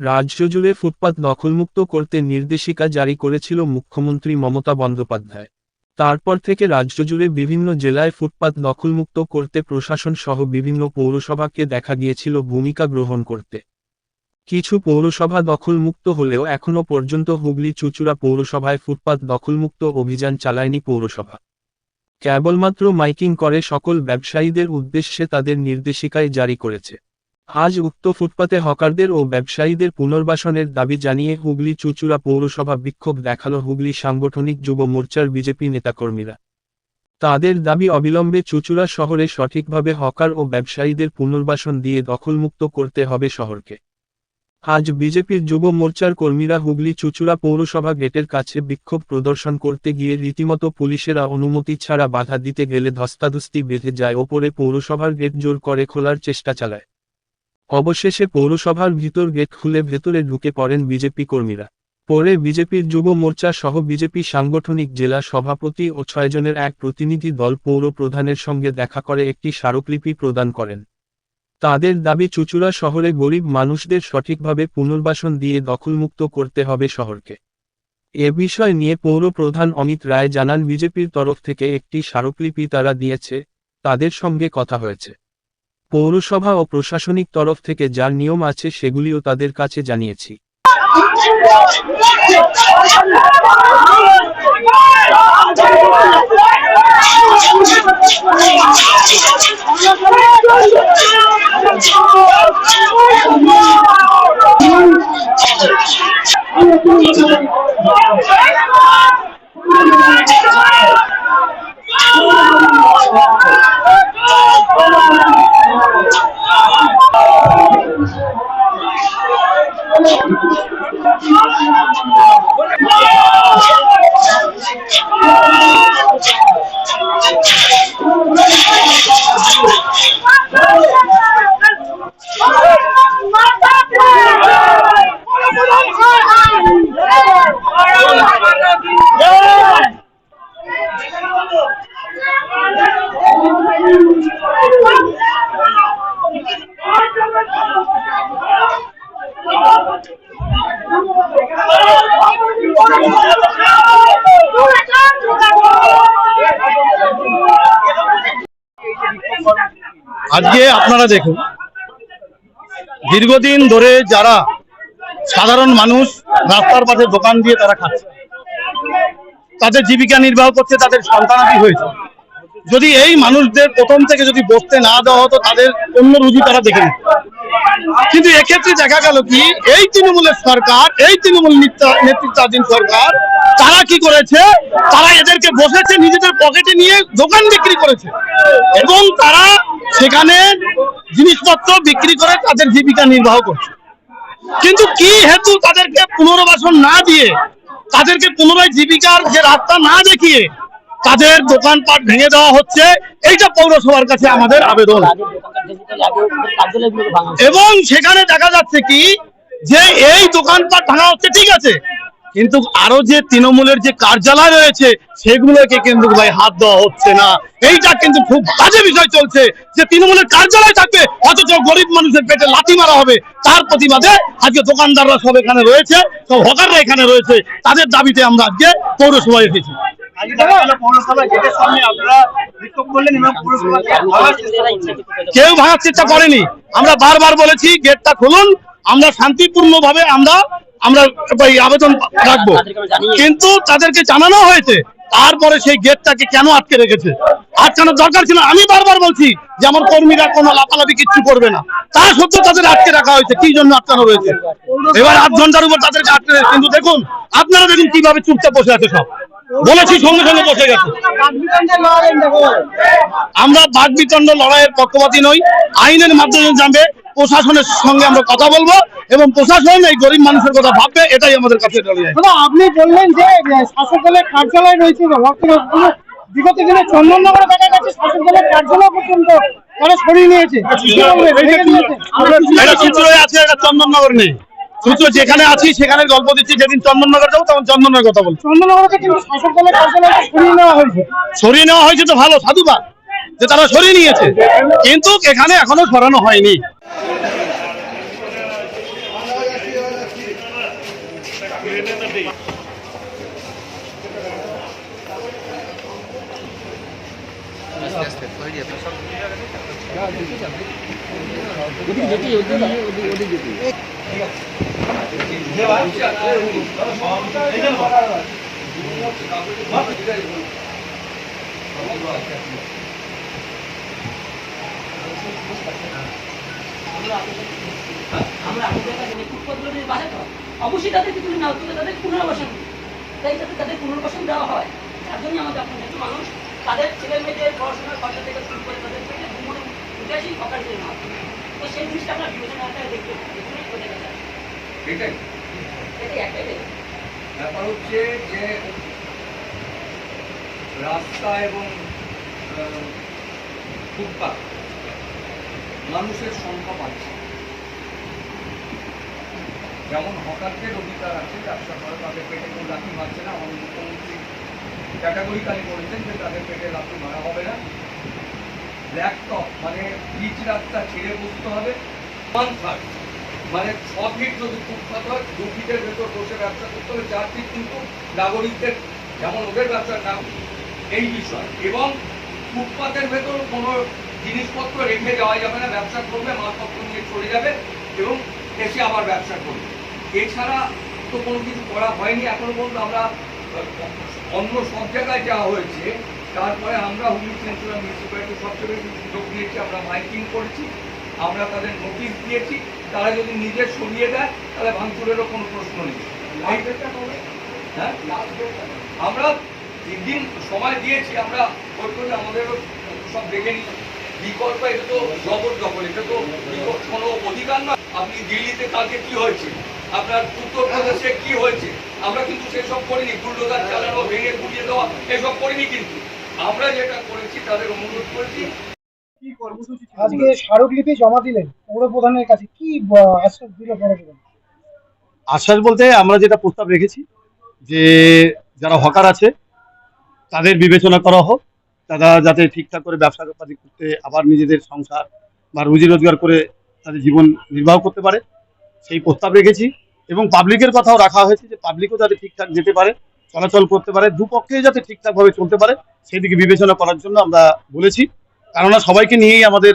রাজ্য জুড়ে ফুটপাত দখলমুক্ত করতে নির্দেশিকা জারি করেছিল মুখ্যমন্ত্রী মমতা বন্দ্যোপাধ্যায়। তারপর থেকে রাজ্য জুড়ে বিভিন্ন জেলায় ফুটপাত দখলমুক্ত করতে প্রশাসন সহ বিভিন্ন পৌরসভাকে দেখা গিয়েছিল ভূমিকা গ্রহণ করতে। কিছু পৌরসভা দখলমুক্ত হলেও এখনও পর্যন্ত হুগলি চুচুড়া পৌরসভায় ফুটপাত দখলমুক্ত অভিযান চালায়নি পৌরসভা। কেবলমাত্র মাইকিং করে সকল ব্যবসায়ীদের উদ্দেশ্যে তাদের নির্দেশিকায় জারি করেছে। আজ উক্ত ফুটপাতে হকারদের ও ব্যবসায়ীদের পুনর্বাসনের দাবি জানিয়ে হুগলি চুচুড়া পৌরসভা বিক্ষোভ দেখাল হুগলি সাংগঠনিক যুব মোর্চার বিজেপি নেতাকর্মীরা। তাদের দাবি অবিলম্বে চুচুড়া শহরে সঠিকভাবে হকার ও ব্যবসায়ীদের পুনর্বাসন দিয়ে দখলমুক্ত করতে হবে শহরকে। আজ বিজেপির যুব মোর্চার কর্মীরা হুগলি চুচুড়া পৌরসভা গেটের কাছে বিক্ষোভ প্রদর্শন করতে গিয়ে রীতিমতো পুলিশেরা অনুমতি ছাড়া বাধা দিতে গেলে ধস্তাধস্তি বেঁধে যায়। ওপরে পৌরসভার গেট জোর করে খোলার চেষ্টা চালায়। অবশেষে পৌরসভার ভিতর গেট খুলে ভেতরে ঢুকে পড়েন বিজেপি কর্মীরা। পরে বিজেপির যুব মোর্চা সহ বিজেপি সাংগঠনিক জেলা সভাপতি ও ছয়জনের এক প্রতিনিধি দল পৌর প্রধানের সঙ্গে দেখা করে একটি স্মারকলিপি প্রদান করেন। তাদের দাবি, চুচুড়া শহরে গরিব মানুষদের সঠিকভাবে পুনর্বাসন দিয়ে দখলমুক্ত করতে হবে শহরকে। এ বিষয় নিয়ে পৌর প্রধান অমিত রায় জানান, বিজেপির তরফ থেকে একটি স্মারকলিপি তারা দিয়েছে, তাদের সঙ্গে কথা হয়েছে। পৌরসভা ও প্রশাসনিক তরফ থেকে যার নিয়ম আছে সেগুলিও তাদের কাছে জানিয়েছি। আপনারা দেখুন, দীর্ঘদিন ধরে যারা সাধারণ মানুষ রাস্তার পাশে দোকান দিয়ে তারা খাচ্ছে, তাদের জীবিকা নির্বাহ করছে তাদের সন্তানাদি হয়েছে। যদি এই মানুষদের প্রথম থেকে যদি বসতে না দেওয়া হতো, তাদের অন্য রুজি তারা দেখে নিত। কিন্তু এক্ষেত্রে দেখা গেল কি, এই তৃণমূলের সরকার, এই তৃণমূল নেতৃত্বাধীন সরকার, তারা কি করেছে? তারা এদেরকে বসেছে, নিজেদের পকেটে নিয়ে দোকান বিক্রি করেছে। এবং তারা সেখানে জিনিসপত্র বিক্রি করে তাদের জীবিকা নির্বাহ করছে। কিন্তু কি হেতু তাদেরকে পুনর্বাসন না দিয়ে, তাদেরকে পুনরায় জীবিকার যে রাস্তা না দেখিয়ে তাদের দোকানপাট ভেঙে দেওয়া হচ্ছে, এইটা পৌরসভার কাছে আমাদের আবেদন। এবং সেখানে দেখা যাচ্ছে কি, যে এই দোকানপাট ভাঙা হচ্ছে, ঠিক আছে কিন্তু আরও যে তৃণমূলের যে কার্যালয় রয়েছে, সেগুলোকে কিন্তু ভাই হাত দেওয়া হচ্ছে না। এইটা কিন্তু খুব বাজে বিষয় চলছে যে তৃণমূলের কার্যালয় থাকবে, অথচ গরিব মানুষের পেটে লাথি মারা হবে। তার প্রতিবাদে আজকে দোকানদাররা সব এখানে রয়েছে, সব হকাররা এখানে রয়েছে। তাদের দাবিতে আমরা আজকে পৌরসভায় এসেছি। কেউ ভাঙার চেষ্টা করেনি। আমরা বারবার বলেছি, গেটটা খুলুন। আমরা শান্তিপূর্ণ ভাবে আমরা আমরা আবেদন রাখব। কিন্তু তাদেরকে জানানো হয়েছে, তারপরে সেই গেটটাকে কেন আটকে রেখেছে? আটকানোর দরকার ছিল? আমি বারবার বলছি যে আমার কর্মীরা কোনো লাফালাফি কিচ্ছু করবে না। তা সত্ত্বেও তাদের আটকে রাখা হয়েছে। কি জন্য আটকানো রয়েছে এবার আট ঘণ্টার উপর তাদেরকে আটকে রয়েছে কিন্তু দেখুন, আপনারা দেখুন কীভাবে চুপচাপ বসে আছে সব। বলেছি, সঙ্গে সঙ্গে বসে গেছে। আমরা বাদ বিতণ্ড লড়াইয়ের পক্ষপাতী নই, আইনের মাধ্যমে যাবে। প্রশাসনের সঙ্গে আমরা কথা বলব এবং প্রশাসন এই গরিব মানুষের কথা ভাববে এটাই আমাদের কাছে আপনি বললেন যে শাসক দলের কার্যালয় রয়েছে বিগত দিনে চন্দননগরে দেখা গেছে শাসক দলের কার্যালয় পর্যন্ত তারা সরিয়ে নিয়েছে। আছে। এটা চন্দননগর নেই। সূত্র যেখানে আছি সেখানে গল্প দিচ্ছি যেদিন চন্দননগর যাব তখন চন্দননগর কথা বলব চন্দননগরে কিন্তু শাসক দলের কার্যালয় সরিয়ে নেওয়া হয়েছে। সরিয়ে নেওয়া হয়েছে তো ভালো সাধুবাদ যে তারা সরিয়ে নিয়েছে। কিন্তু এখানে এখনও সরানো হয়নি। আমরা আমাদের কাছে ফুটবল বাঁচাতে হয় অবশ্যই তাদেরকে তুলে নাও তুলে তাদের পুনর্বাসন তাই যাতে তাদের পুনর্বাসন দেওয়া হয় তার জন্য আমাদের আপনার কিছু মানুষ তাদের ছেলে মেয়েদের পড়াশোনার খরচা থেকে শুরু করে তাদের তো সেই জিনিসটা আমরা বিবেচনা আকারে দেখতে এটাই। এটাই একটাই ব্যাপার হচ্ছে যে রাস্তা এবং ফুটপাত মানুষের সংখ্যা বাড়ছে। যেমন হকারদের অধিকার আছে ব্যবসা করে তাদের পেটে কোনো লাঠি মারছে না আমার মুখ্যমন্ত্রী ক্যাটাগরিক্যালি বলেছেন যে তাদের পেটে লাঠি মারা হবে না। ল্যাপটপ মানে পিচ রাস্তা ছেড়ে বসতে হবে ওয়ান মানে ছ ফিট যদি ফুটপাত হয়, দু ফিটের ভেতর বসে ব্যবসা করতে হবে চার ফিট কিন্তু নাগরিকদের, যেমন ওদের ব্যবসার নাম, এই বিষয়। এবং ফুটপাতের ভেতর কোনো জিনিসপত্র রেখে যাওয়া যাবে না, ব্যবসা করবে, মালপত্র নিয়ে চলে যাবে এবং এসে আবার ব্যবসা করবে। এছাড়া তো কোনো কিছু করা হয়নি, এখনও পর্যন্ত আমরা, অন্য সব জায়গায় যাওয়া হয়েছে। তারপরে আমরা হুগলি সেন্ট্রাল মিউনিসিপ্যালিটি সবচেয়ে বেশি সুযোগ দিয়েছি আমরা মাইকিং করেছি আমরা তাদের নোটিশ দিয়েছি তারা যদি নিজে সরিয়ে দেয় তাহলে ভাঙচুরেরও কোনো প্রশ্ন নেই। হ্যাঁ? আমরা দিন সময় দিয়েছি আমরা ওই করে আমাদেরও সব দেখে নিই বিকল্প এটা তো জবরদখল এটা তো বিকল্প কোনো অধিকার না আপনি দিল্লিতে কালকে কি হয়েছে? আপনার উত্তরপ্রদেশে কি হয়েছে? আমরা কিন্তু সেসব করিনি বুলডোজার চালানো ভেঙে গুড়িয়ে দেওয়া এসব করিনি কিন্তু। আমরা যেটা করেছি তাদের অনুরোধ করেছি। আজকে স্মারকলিপি জমা দিলেন পৌর প্রধানের কাছে। কি আশ্বাস দিল পৌর প্রধান আশ্বাস বলতে আমরা যেটা প্রস্তাব রেখেছি যে যারা হকার আছে তাদের বিবেচনা করা হোক তারা যাতে ঠিকঠাক করে ব্যবসা পাতি করতে আবার নিজেদের সংসার বা রুজি রোজগার করে তাদের জীবন নির্বাহ করতে পারে সেই প্রস্তাব রেখেছি। এবং পাবলিকের কথাও রাখা হয়েছে যে পাবলিকও যাতে ঠিকঠাক যেতে পারে। চলাচল করতে পারে দুপক্ষেই যাতে ঠিকঠাকভাবে চলতে পারে সেই দিকে বিবেচনা করার জন্য আমরা বলেছি। কেননা সবাইকে নিয়েই আমাদের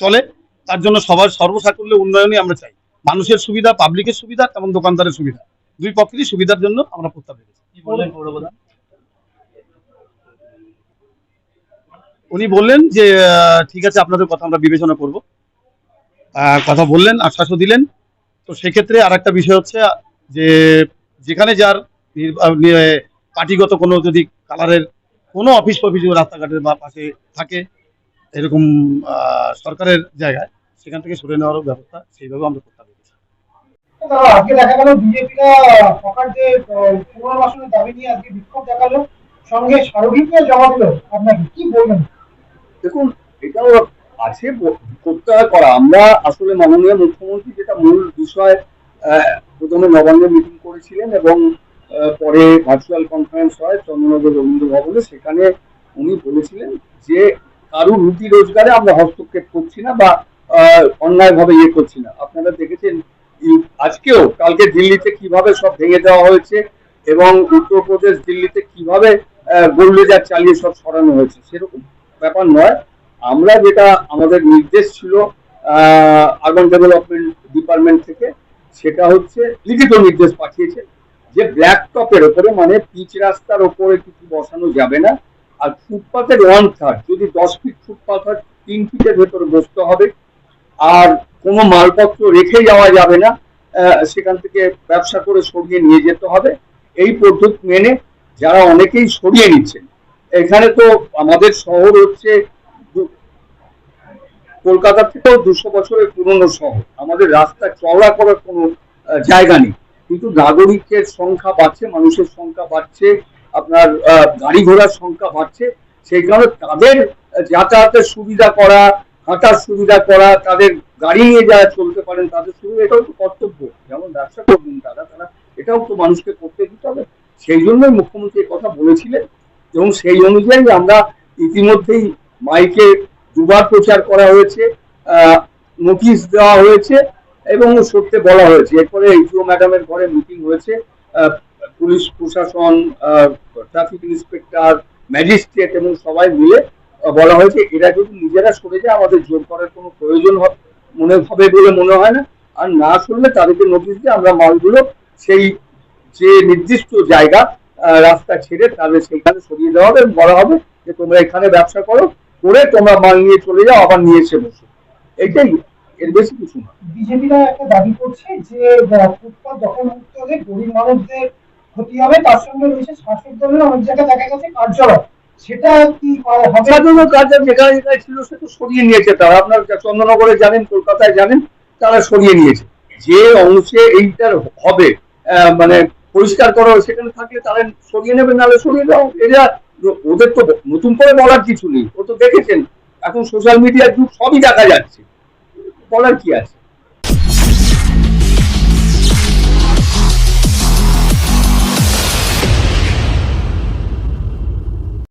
চলে তার জন্য সবার সর্বসাকুল্যে উন্নয়নই আমরা চাই। মানুষের সুবিধা পাবলিকের সুবিধা এবং দোকানদারের সুবিধা। দুই পক্ষেরই সুবিধার জন্য আমরা প্রস্তাব রেখেছি উনি বললেন যে ঠিক আছে আপনাদের কথা আমরা বিবেচনা করব। কথা বললেন আশ্বাসও দিলেন। তো সেক্ষেত্রে আর একটা বিষয় হচ্ছে যে যেখানে যার পার্টিগত কোনো যদি কালারের কোনো অফিস ফফিস রাস্তাঘাটের বা পাশে থাকে এরকম আহ, সরকারের জায়গায় সেখান থেকে সরে নেওয়ারও ব্যবস্থা সেইভাবে আমরা প্রস্তাব রেখেছি আজকে দেখা গেল বিজেপিরা সকাল যে পুনর্বাসনের দাবি নিয়ে আজকে বিক্ষোভ দেখাল সঙ্গে স্মারকলিপিও জমা দিল। আপনাকে কি বলবেন? দেখুন এটাও আছে করতে হয় করা। আমরা আসলে মাননীয় মুখ্যমন্ত্রী যেটা মূল বিষয় আহ, প্রথমে নবান্নে মিটিং করেছিলেন এবং পরে ভার্চুয়াল কনফারেন্স হয় চন্দ্রনগর রবীন্দ্র ভবনে। সেখানে উনি বলেছিলেন যে কারুর রুটি রোজগারে আমরা হস্তক্ষেপ করছি না বা অন্যায়ভাবে ইয়ে করছি না। আপনারা দেখেছেন আজকেও কালকে দিল্লিতে কীভাবে সব ভেঙে দেওয়া হয়েছে এবং উত্তরপ্রদেশ দিল্লিতে কীভাবে গোল্ডেজার চালিয়ে সব সরানো হয়েছে, সেরকম ব্যাপার নয়। আমরা যেটা, আমাদের নির্দেশ ছিল আরবান ডেভেলপমেন্ট ডিপার্টমেন্ট থেকে, সেটা হচ্ছে লিখিত নির্দেশ পাঠিয়েছে। যে ব্ল্যাক টপের ওপরে মানে পিচ রাস্তার ওপরে কিছু বসানো যাবে না, আর ফুটপাতের ওয়ান থার্ড যদি দশ ফিট ফুটপাথ হয়, তিন ফিটের ভেতরে বসতে হবে, আর কোনো মালপত্র রেখে যাওয়া যাবে না সেখান থেকে ব্যবসা করে সরিয়ে নিয়ে যেতে হবে। এই পদ্ধতি মেনে যারা অনেকেই সরিয়ে নিচ্ছেন এখানে তো আমাদের শহর হচ্ছে কলকাতা থেকেও দুশো বছরের পুরনো শহর, আমাদের রাস্তা চওড়া করার কোনো জায়গা নেই। কিন্তু নাগরিকের সংখ্যা বাড়ছে, মানুষের সংখ্যা বাড়ছে, আপনার গাড়ি ঘোড়ার সংখ্যা বাড়ছে। সেই কারণে তাদের যাতায়াতের সুবিধা করা, হাঁটার সুবিধা করা, তাদের গাড়ি নিয়ে যারা চলতে পারেন, তাদের সুবিধা, এটাও তো কর্তব্য। যেমন ব্যবসা করবেন তারা তারা, এটাও তো মানুষকে করতে দিতে হবে। সেই জন্যই মুখ্যমন্ত্রী কথা বলেছিলেন এবং সেই অনুযায়ী আমরা ইতিমধ্যেই মাইকে দুবার প্রচার করা হয়েছে নোটিশ দেওয়া হয়েছে। এবং সত্যি বলা হয়েছে, এরপরে ইউটিও ম্যাডামের ঘরে মিটিং হয়েছে পুলিশ, প্রশাসন ট্রাফিক ইন্সপেক্টর ম্যাজিস্ট্রেট এবং সবাই মিলে বলা হয়েছে এরা যদি নিজেরা সরে যায়, আমাদের জোর করার কোনো প্রয়োজন মনে হবে বলে মনে হয় না। আর না সরলে তাদেরকে নোটিশ দিয়ে আমরা মালগুলো সেই যে নির্দিষ্ট জায়গা রাস্তা ছেড়ে তাদের সেইখানে সরিয়ে দেওয়া হবে বলা হবে যে তোমরা এখানে ব্যবসা করো, করে তোমরা মাল নিয়ে চলে যাও, আবার নিয়ে এসে বসো। এইটাই এর বেশি কিছু না। বিজেপিরা একটা দাবি করছে যে ফুটপাত দখল মুক্ত হলে গরিব মানুষদের ক্ষতি হবে তার সঙ্গে রয়েছে শাসক দলের অনেক জায়গায় দেখা গেছে কার্যালয়। সেটা কি করা হবে? সাধারণ কাজ যেখানে যেখানে ছিল সে তো সরিয়ে নিয়েছে তারা। আপনার জানেন কলকাতায় জানেন তারা সরিয়ে নিয়েছে। যে অংশে এইটার হবে মানে পরিষ্কার করা সেখানে থাকলে তারা সরিয়ে নেবে নাহলে সরিয়ে দাও। এরা ওদের তো নতুন করে বলার কিছু নেই। ও তো দেখেছেন এখন সোশ্যাল মিডিয়ার যুগ সবই দেখা যাচ্ছে। বলার কি আছে?